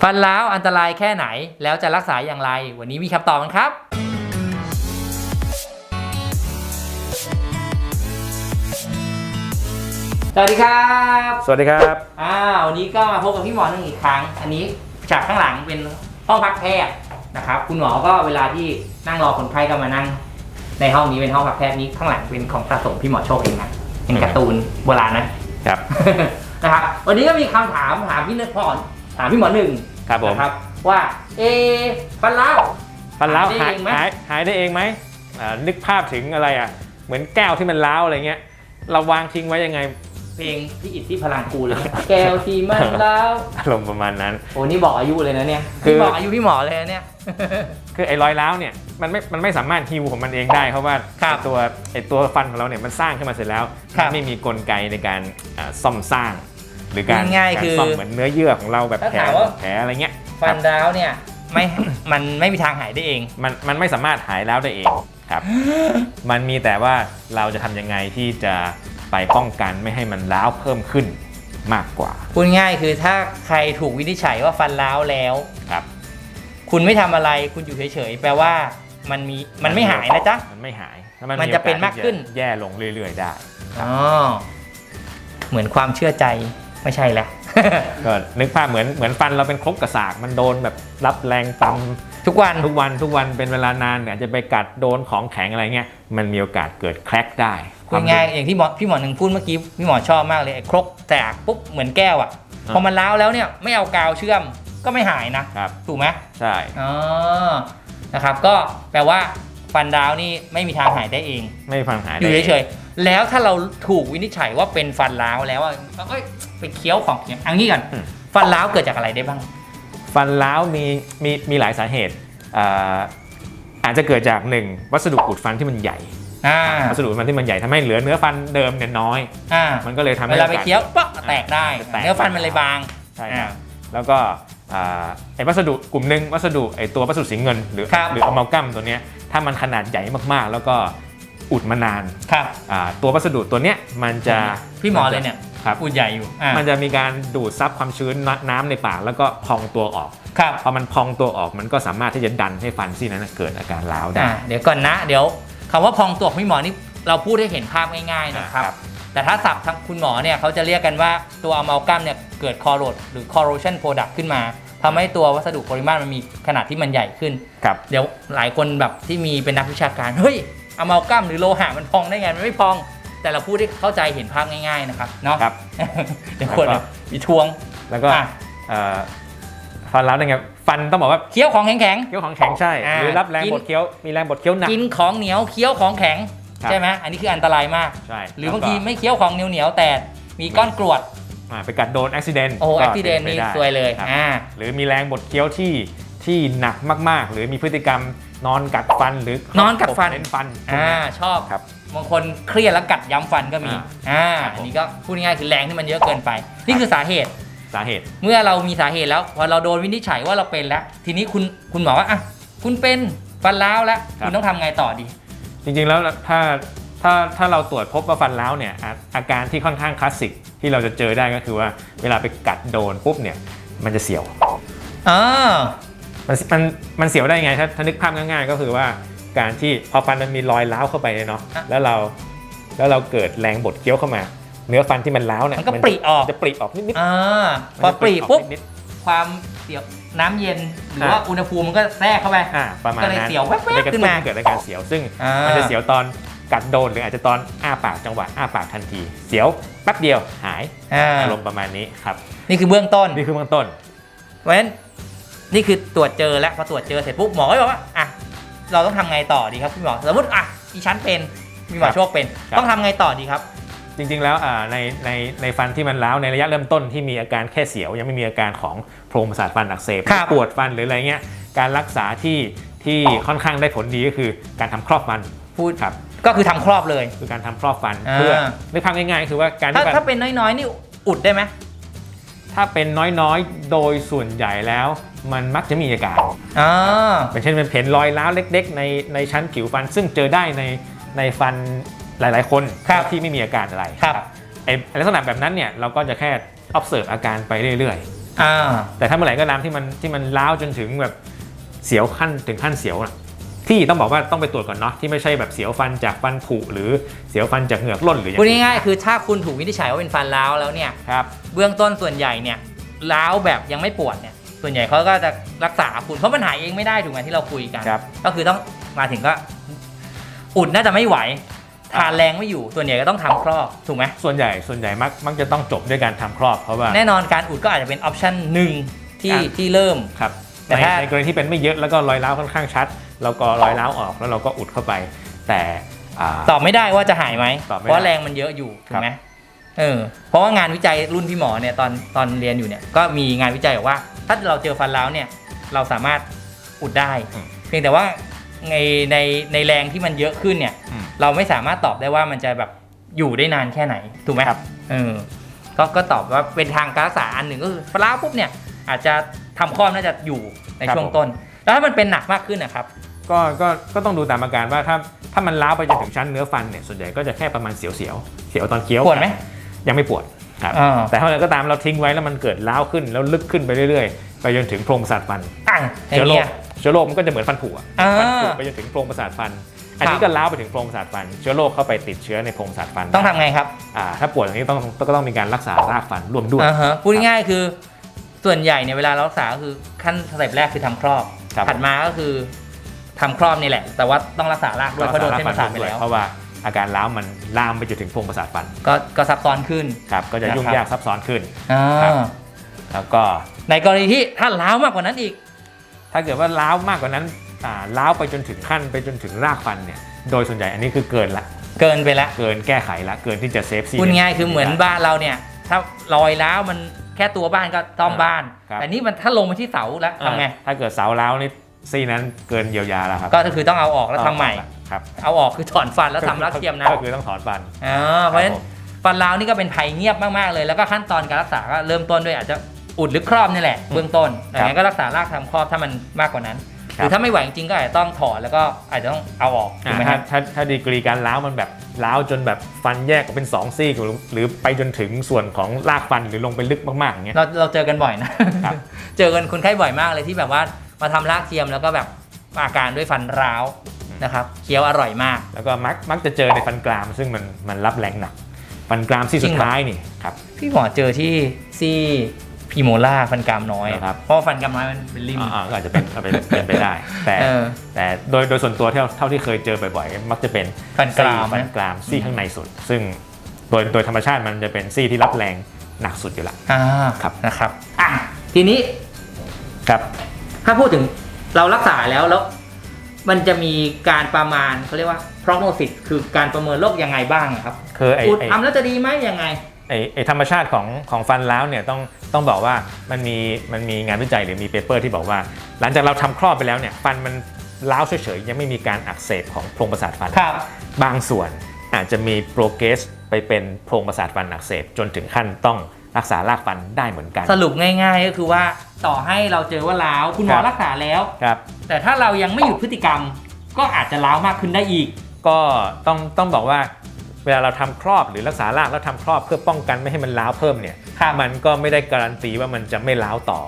ฟันร้าวอันตรายแค่ไหน แล้วจะรักษาอย่างไร วันนี้มีคำตอบกันครับ สวัสดีครับสวัสดีครับอ่าวันนี้ก็มาพบกับพี่หมอหนึ่งอีกครั้ง อันนี้จากข้างหลังเป็นห้องพักแพทย์นะครับ คุณหมอก็เวลาที่นั่งรอคนไข้ก็มานั่ง ในห้องนี้เป็นห้องพักแพทย์นี้ข้างหลังเป็นของสะสมพี่หมอโชคเองนะเป็นการ์ตูนโบราณนะครับ นะครับ วันนี้ก็มีคำถามถามพี่นึกพอ ถามพี่หมอหนึ่งครับผม นะครับว่าเอฟันเล่าว ฟันร้าวหาหายยได้เองไหม หายหายได้เองไหมอ่านึกภาพถึงอะไรอะ เหมือนแก้วที่มันร้าวอะไรเงี้ย เราวางทิ้งไว้ยังไง เพลงพี่อิทธิพลังกูเลย แก้วที่มันเล่าวอารมณ์ประมาณนั้น โอ้นี่บอกอายุเลยนะเนี่ยคือพี่บอกอายุพี่หมอเลยนะเนี่ย คือไอ้รอยร้าวเนี่ยมันไม่ มันไม่สามารถฮิวของมันเองได้ เพราะว่าครับไอ้ตัวไอ้ตัวฟันของเราเนี่ยมันสร้างขึ้นมาเสร็จแล้วครับ มันไม่มีกลไกในการอ่าซ่อมสร้าง หรือการง่ายๆการคือซ่อมเหมือนเนื้อเยื่อของเราแบบถ้าแผลถามว่า แผลอะไรเงี้ยฟันร้าวเนี่ยไม่ มันไม่มีทางหายได้เอง มันมันไม่สามารถหายแล้วได้เองครับ มันมีแต่ว่าเราจะทำยังไงที่จะไปป้องกันไม่ให้มันร้าวเพิ่มขึ้นมากกว่าพูดง่ายคือถ้าใครถูกวินิจฉัยว่าฟันร้าวแล้ว ครับ คุณไม่ทำอะไรคุณอยู่เฉยๆ แปลว่ามันมีมันไม่หายนะจ๊ะ มันไม่หายแล้วมันจะเป็นมากขึ้น โอกสที่จะแย่ลงเรื่อย ๆ ได้ อ๋อเหมือนความเชื่อใจ ไม่ใช่แล้ว ก็นึกภาพเหมือนเหมือนฟันเราเป็นครกกระสากมันโดนแบบรับแรงตำทุกวันทุกวันทุกวันเป็นเวลานานเนี่ยอาจจะไปกัดโดนของแข็งอะไรเงี้ยมันมีโอกาสเกิดแครกได้พูดง่ายอย่างที่หมอพี่หมอหนึ่งพูดเมื่อกี้พี่หมอชอบมากเลยไอ้ครกแตกปุ๊บเหมือนแก้วอะพอมันร้าวแล้วเนี่ยไม่เอากาวเชื่อมก็ไม่หายนะครับถูกไหมใช่อ๋อนะครับก็แปลว่าฟันร้าวนี่ไม่มีทางหายได้เอง ไม่ฟังหายอยู่เฉยๆแล้วถ้าเราถูกวินิจฉัยว่าเป็นฟันร้าวแล้วอะเอ้ย ไปเคี้ยวของอย่างอันนี้ก่อนฟันร้าวเกิดจากอะไรได้บ้างๆฟันร้าวมีมีมีหลายสาเหตุอ่าอาจจะเกิดจากหนึ่งวัสดุอุดฟันที่มันใหญ่ อ่าวัสดุอุดฟันที่มันใหญ่ทำให้เหลือเนื้อฟันเดิมเนี่ยน้อย อ่ามันก็เลยทำให้ เวลาไปโอกสเคี้ยวปั๊บแตกได้จะแตก เนื้อฟันมันเลยบาง ใช่ครับแล้วก็อ่าไอ้วัสดุกลุ่มหนึ่งวัสดุไอ้ตัววัสดุสีเงินหรือครับ หรืออะมัลกัมตัวเนี้ยถ้ามันขนาดใหญ่มากๆ แล้วก็อุดมานานครับ อ่าตัววัสดุตัวเนี้ยมันจะพี่หมอเลยเนี่ย ครับพูดใหญ่อยู่อ่ามันจะมีการดูดซับความชื้นน้ำในปากแล้วก็พองตัวออกครับ พอมันพองตัวออกมันก็สามารถที่จะดันให้ฟันซี่นั้นนะเกิดอาการร้าวได้ อ่าเดี๋ยวก่อนนะ เดี๋ยวคำว่าพองตัวของพี่หมอนี่เราพูดให้เห็นภาพง่ายๆนะครับ ครับ แต่ถ้าศัพท์ทางคุณหมอเนี่ยเขาจะเรียกกันว่าตัวอะมัลกัมเนี่ยเกิดคอโรดหรือ corrosion product ขึ้นมาทำให้ตัววัสดุโพลิมาร์มันมีขนาดที่มันใหญ่ขึ้น ครับ เดี๋ยวหลายคนแบบที่มีเป็นนักวิชาการ เฮ้ยอะมัลกัมหรือโลหะมันพองได้ไง มันไม่พอง แต่เราพูดให้เข้าใจเห็นภาพง่ายๆนะครับเนาะครับ เดี๋ยวคนแล้วก็มีทวงแล้วก็อะเอ่อฟันร้าวได้ไงฟันต้องบอกว่าเคี้ยวของแข็ง เคี้ยวของแข็งใช่ อ่าหรือรับแรงกิน บดเคี้ยวมีแรงบดเคี้ยวหนัก ๆกินของเหนียวเคี้ยวของแข็งครับ ใช่ไหมอันนี้คืออันตรายมาก ใช่หรือบางแล้วก็ทีไม่เคี้ยวของเหนียวๆแต่มีก้อนกรวดอ่าไปกัดโดนอุบิเหตุโอ้โหอุบิเหตุนี่ซวยเลยครับอ่า หรือมีแรงบดเคี้ยวที่ที่หนักมากๆ หรือมีพฤติกรรมนอนกัดฟันหรือนอนกัดฟันเน้นฟันพวกอ่าเนี้ยชอบครับ บางคนเครียดแล้วกัดย้ำฟันก็มี อ่าอ่าครับผมอันนี้ก็พูดง่ายๆคือแรงที่มันเยอะเกินไป นี่คือสาเหตุ สาเหตุ เมื่อเรามีสาเหตุแล้วพอเราโดนวินิจฉัยว่าเราเป็นแล้ว ทีนี้คุณคุณหมอว่าอะคุณเป็นฟันร้าวแล้วคุณต้องทำไงต่อดี จริงๆแล้วถ้าถ้าถ้าเราตรวจพบว่าฟันร้าวเนี่ยอาอาการที่ค่อนข้างคลาสสิกที่เราจะเจอได้ก็คือว่าเวลาไปกัดโดนปุ๊บเนี่ยมันจะเสียว อ่า มันมันมันเสียวได้ไงถ้าถ้านึกภาพง่ายๆ ก็คือว่า การที่พอฟันมันมีรอยร้าวเข้าไปเนี่ยเนาะแล้วเราแล้วเราเกิดแรงบดเคี้ยวเข้ามา เนื้อฟันที่มันร้าวเนี่ยมันก็ปริออกจะปริออกนิดๆอ่ามันพอจะปรีออกปุ๊บนิดความเสียวน้ำเย็นหรืออ่าว่าอุณหภูมิมันก็แทรกเข้าไปๆอ่าประมาณก็เลยนั้นเสียวแว๊บๆเลยกระขึ้ตุ้นนมาให้เกิดอาการเสียวซึ่งอ่ามันจะเสียวตอนกัดโดนหรืออาจจะตอนอ้าปากจังหวะอ้าปากทันที เสียวแป๊บเดียวหายอ่าอารมณ์ประมาณนี้ครับ นี่คือเบื้องต้นนี่คือเบื้องต้นเพราะฉะนั้นนี่คือตรวจเจอแล้วพอตรวจเจอเสร็จปุ๊บหมอก็บอกว่าอะ เราต้องทำไงต่อดีครับพี่หมอสมมติอะอีชั้นเป็นมีหมอครับโชคเป็น ครับ ต้องทำไงต่อดีครับ จริงๆแล้วอ่าในในในฟันที่มันร้าวในระยะเริ่มต้นที่มีอาการแค่เสียว ยังไม่มีอาการของโพรงประสาทฟันอักเสบครับ ปวดฟันหรืออะไรเงี้ยการรักษาที่ที่ค่อนข้างได้ผลดีก็คือการทำครอบฟันพูดครับก็คือทำครอบเลย คือการทำครอบฟันอ่า เพื่อนึกภาพง่ายๆคือว่าการถ้าที่ฟันถ้าเป็นน้อยๆนี่อุดได้ไหม ถ้าเป็นน้อยๆ โดยส่วนใหญ่แล้ว มันมักจะมีอาการอ่าเป็นเช่นเป็นเพนรอยร้าวเล็ก ๆ ในในชั้นผิวฟัน ซึ่งเจอได้ในในฟันหลาย ๆ คนครับที่ไม่มีอาการอะไรครับไอ้ลักษณะแบบนั้นเนี่ยเราก็จะแค่ observe อาการไปเรื่อยอ่าแต่ถ้าเมื่อไหร่ก็ตามที่มันที่มันล้าวจนถึงแบบเสียวขั้นถึงขั้นเสียวอะ ที่ต้องบอกว่าต้องไปตรวจก่อนเนาะที่ไม่ใช่แบบเสียวฟันจากฟันผุหรือเสียวฟันจากเหงือกล่นหรืออย่างพูดง่ายๆคือถ้าคุณถูกวินิจฉัยว่าเป็นฟันร้าวแล้วเนี่ยครับเบื้องต้นส่วนใหญ่เนี่ยร้าวแบบยังไม่ปวดเนี่ยส่วนใหญ่เขาก็จะรักษาคุณเพราะมันหายเองไม่ได้ถูกไหมที่เราคุยกันครับ ก็คือต้องมาถึงก็อุดน่าจะไม่ไหวทานแรงไม่อยู่ส่วนใหญ่ก็ต้องทำครอบถูกไหมส่วนใหญ่ส่วนใหญ่มักมักจะต้องจบด้วยการทำครอบเพราะว่าแน่นอนการอุดก็อาจจะเป็นออปชันหนึ่งที่อะที่เริ่มครับแต่ในถ้าในกรณีที่เป็นไม่เยอะแล้วก็รอยร้าวค่อนข้างชัด เราก็รอยร้าวออกแล้วเราก็อุดเข้าไป แต่อ่า ตอบไม่ได้ว่าจะหายไหม ตอบไม่ได้เพราะแรงมันเยอะอยู่ถูกไหมเออเพราะว่างานวิจัยรุ่นพี่หมอเนี่ยตอนตอนเรียนอยู่เนี่ยก็มีงานวิจัยบอกว่า ถ้าเราเจอฟันร้าวเนี่ยเราสามารถอุดได้เพียงแต่ว่าในในในแรงที่มันเยอะขึ้นเนี่ย อืมเราไม่สามารถตอบได้ว่ามันจะแบบอยู่ได้นานแค่ไหนถูกไหมครับเออก็ก็ตอบว่าเป็นทางการรักษาอันหนึ่งก็คือฟันร้าวปุ๊บเนี่ยอาจจะทำข้อน่าจะอยู่ในช่วงต้น แล้วถ้ามันเป็นหนักมากขึ้นนะครับ ก็ก็ก็ต้องดูตามอาการว่าถ้าถ้ามันล้าวไปจนถึงชั้นเนื้อฟันเนี่ยส่วนใหญ่ก็จะแค่ประมาณเสียวเสียวๆเสียวตอนเคี้ยวปวดไหมยังไม่ปวดครับอ่าแต่ถ้าอะไรก็ตามเราทิ้งไว้แล้วมันเกิดล้าวขึ้นแล้วลึกขึ้นไปเรื่อยๆ ไปจนถึงโพรงประสาทฟันอะอย่าเชื้องโรเงี้คยเชื้อโรคมันก็จะเหมือนฟันผุอะอ่าฟันผุไปจนถึงโพรงประสาทฟัน อันนี้ครับก็ล้าวไปถึงโพรงประสาทฟัน เชื้อโรคเข้าไปติดเชื้อในโพรงประสาทฟัน ต้องทำไงครับอ่าถ้าปวดอย่างนี้ต้องก็ต้องมีการรักษารากฟันร่วมด้วยอ่าฮะพูดง่ายๆคือ ส่วนใหญ่เนี่ยเวลาเรารักษาก็คือขั้นสเต็ปแรกคือทำครอบ ครับ ถัดมาก็คือทำครอบนี่แหละ แต่ว่าต้องรักษารากด้วยเพราะโดนเส้นประสาทไปด้วยแล้ว เพราะว่าอาการล้าวมันลามไปจนถึงโพรงประสาทฟันก็ก็ซับซ้อนขึ้นครับก็จะยุ่งนะครับยากซับซ้อนขึ้น อ่าครับ แล้วก็ในกรณีที่ถ้าล้าวมากกว่านั้นอีก ถ้าเกิดว่าล้าวมากกว่านั้นอ่าล้าวไปจนถึงขั้นไปจนถึงรากฟันเนี่ยโดยส่วนใหญ่อันนี้คือเกินละเกินไปแล้วเกินแก้ไขละเกินที่จะเซฟซี พูดง่ายๆคือเหมือนบ้านเราเนี่ย ถ้ารอยร้าวมัน แค่ตัวบ้านก็ซ่อมบ้าน ครับ แต่นี่มันถ้าลงมาที่เสาแล้วอ่าทำไง ถ้าเกิดเสาล้าวนี่ซี่นั้นเกินเยียวยาแล้วครับก็คือต้องเอาออกแล้วทำใหม่ ครับเอาออกคือถอนฟันแล้วทำรักเทียมนะก็คือต้องถอนฟันอ่าเพราะฉะนั้นครับผมฟันร้าวนี่ก็เป็นภัยเงียบมากๆเลย แล้วก็ขั้นตอนการรักษาก็เริ่มต้นด้วยอาจจะอุดหรือครอบนี่แหละเบื้องต้นอย่างนั้นก็รักษารากทำครอบถ้ามันมากกว่านั้น หรือถ้าไม่ไหวจริงๆก็อาจจะต้องถอนแล้วก็อาจจะต้องเอาออกถูกอ่าไหมคถ้ารับถ้าถ้าดีกรีการล้าวมันแบบล้าวจนแบบฟันแยกออกเป็นสองซี่หรือหรือไปจนถึงส่วนของรากฟันหรือลงไปลึกมากๆอย่างเงี้ยเราเราเจอกันบ่อยนะครับเจอกันคนไข้บ่อยมากเลยที่แบบว่ามาทำรากเทียมแล้วก็แบบอาการด้วยฟันร้าวนะครับเคี้ยวอร่อยมาก แล้วก็มักมักจะเจอในฟันกราม ซึ่งมันมันรับแรงหนักฟันกรามซี่จริสุงดเหรอท้ายนี่ครับพี่หมอเจอที่ซี่ พีโมล่าฟันกรามน้อยนะครับ เพราะว่าฟันกรามน้อยมันเป็นริม อ่าๆก็อาจจะเป็นเป็นเป็นไปได้ แต่เออ แต่โดยโดยส่วนตัวเท่าเท่าที่เคยเจอบ่อยๆ มักจะเป็นฟันกรามซี่ฟันนะกรามซี่ข้างในสุด ซึ่งโดยโดยธรรมชาติมันจะเป็นซี่ที่รับแรงหนักสุดอยู่ละ อ่าครับ นะครับอะทีนี้ครับ ถ้าพูดถึงเรารักษาแล้วแล้ว มันจะมีการประมาณเขาเรียกว่า prognosis คือการประเมินโรคยังไงบ้างอะครับคือไอ้อุดไอ้ ทำแล้วจะดีไหมยังไง ไอ้ไอ้ธรรมชาติของของฟันล้าวเนี่ยต้องต้องบอกว่ามันมีมันมีงานวิจัยหรือมีเปเปอร์ที่บอกว่า หลังจากเราทำครอบไปแล้วเนี่ยฟันมันล้าวเฉยๆยังไม่มีการอักเสบของโพรงประสาทฟันครับบางส่วนอาจจะมีโปรเกรสไปเป็นโพรงประสาทฟันอักเสบจนถึงขั้นต้องรักษารากฟันได้เหมือนกัน สรุปง่าย ๆ ก็คือว่าต่อให้เราเจอว่าล้าวคุณหมอครับรักษาแล้วครับแต่ถ้าเรายังไม่หยุดพฤติกรรม ก็อาจจะล้าวมากขึ้นได้อีก ก็ต้องต้องบอกว่า เวลาเราทำครอบหรือรักษารากแล้วทำครอบเพื่อป้องกันไม่ให้มันล้าวเพิ่มเนี่ยครับมันก็ไม่ได้การันตีว่ามันจะไม่ล้าวต่อ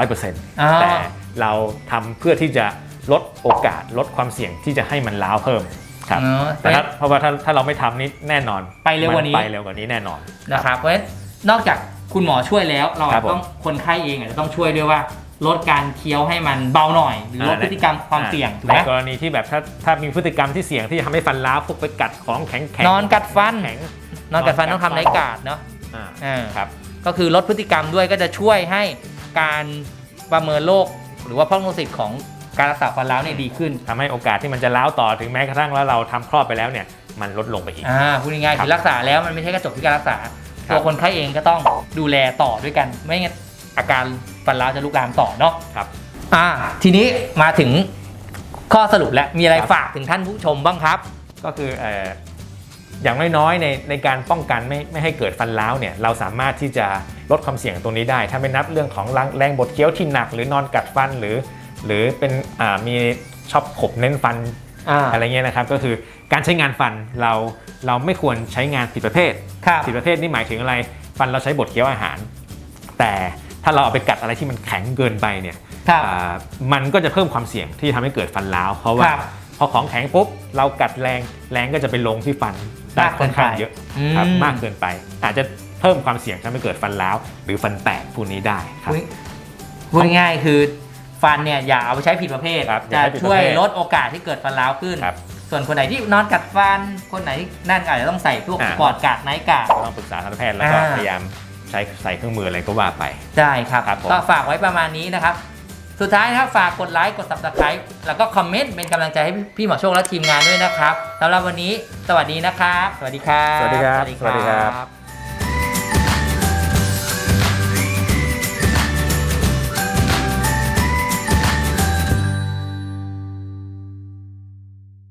100%อ่าแต่เราทำเพื่อที่จะลดโอกาสลดความเสี่ยงที่จะให้มันล้าวเพิ่มครับเนอะแต่ถ้าเพราะว่าถ้าถ้าเราไม่ทำนี่แน่นอนไปเร็วกว่านี้มัไปเร็วกว่านี้แน่นอนนะครับเพราะฉะนั้นนอกจากคุณหมอช่วยแล้วเราครับผมต้องคนไข้เองอาจจะต้องช่วยด้วยว่า ลดการเคี้ยวให้มันเบาหน่อยหรือลดอ่าพฤติกรรมความเสี่ยงถูกในไหมกรณีที่แบบถ้าถ้ามีพฤติกรรมที่เสี่ยงที่จะทำให้ฟันล้าวพวกไปกัดของแข็งแข็งนอนกัดฟัน แข็งนอนกัดฟันนอนกัดต้องทำฟันไรกาดเนาะอ่าอ่าครับ ก็คือลดพฤติกรรมด้วยก็จะช่วยให้การประเมินโรคหรือว่าพ r o โนซิสของการรักษาฟันร้าวเนี่ยดีขึ้นทำให้โอกาสที่มันจะล้าวต่อถึงแม้กระทั่งว่าเราทำครอบไปแล้วเนี่ย มันลดลงไปอีก อ่าพูดง่ายๆครับคือรักษาแล้วมันไม่ใช่แค่จบที่การรักษา ครับ ตัวคนไข้เองก็ต้องดูแลต่อด้วยกัน ไม่งั้นอาการ ฟันร้าวจะลุกลามต่อเนาะครับ อ่า ทีนี้มาถึงข้อสรุปแล้วมีอะไรครับฝากถึงท่านผู้ชมบ้างครับ ก็คือเอ่ออย่างน้อยๆในในการป้องกันไม่ไม่ให้เกิดฟันล้าวเนี่ยเราสามารถที่จะลดความเสี่ยงตรงนี้ได้ ถ้าไม่นับเรื่องของแรงแรงบดเคี้ยวที่หนัก หรือนอนกัดฟันหรือ หรือเป็นอ่ามีชอบขบเน้นฟันอ่า อะไรเงี้ยนะครับ ก็คือการใช้งานฟันเราเราไม่ควรใช้งานผิดประเภท ครับ ผิดประเภทนี่หมายถึงอะไร ฟันเราใช้บดเคี้ยวอาหาร แต่ ถ้าเราเอาไปกัดอะไรที่มันแข็งเกินไปเนี่ยครับอ่ามันก็จะเพิ่มความเสี่ยงที่ทำให้เกิดฟันร้าวเพราะว่าครับพอของแข็งปุ๊บเรากัดแรงแรงก็จะไปลงที่ฟันได้มากเกิค่อนนข้างไปเยอะอืมครับมากเกินไป อาจจะเพิ่มความเสี่ยงทำให้เกิดฟันร้าวหรือฟันแตกพวกนี้ได้ครับพูดพูดง่ายๆคือฟันเนี่ยอย่าเอาไปใช้ผิดประเภทครับอย่าจะใช้ผิดช่วยประเภทลดโอกาสที่เกิดฟันร้าวขึ้น ครับส่วนคนไหนที่นอนกัดฟัน คนไหนที่นั่นก็อาจจะต้องใส่พวกอ่าปอดกาดไนท์กาด ก็ต้องปรึกษาทันตแพทย์แล้วก็อ่า พยายาม ใช้ใส่เครื่องมืออะไรก็ว่าไป ได้ครับครับผม ก็ฝากไว้ประมาณนี้นะครับ สุดท้ายนะครับฝากกดไลค์กด subscribe แล้วก็คอมเมนต์เป็นกำลังใจให้พี่หมอโชคและทีมงานด้วยนะครับสำหรับวันนี้สวัสดีนะครับ สวัสดีครับ สวัสดีครับสวัสดีครับ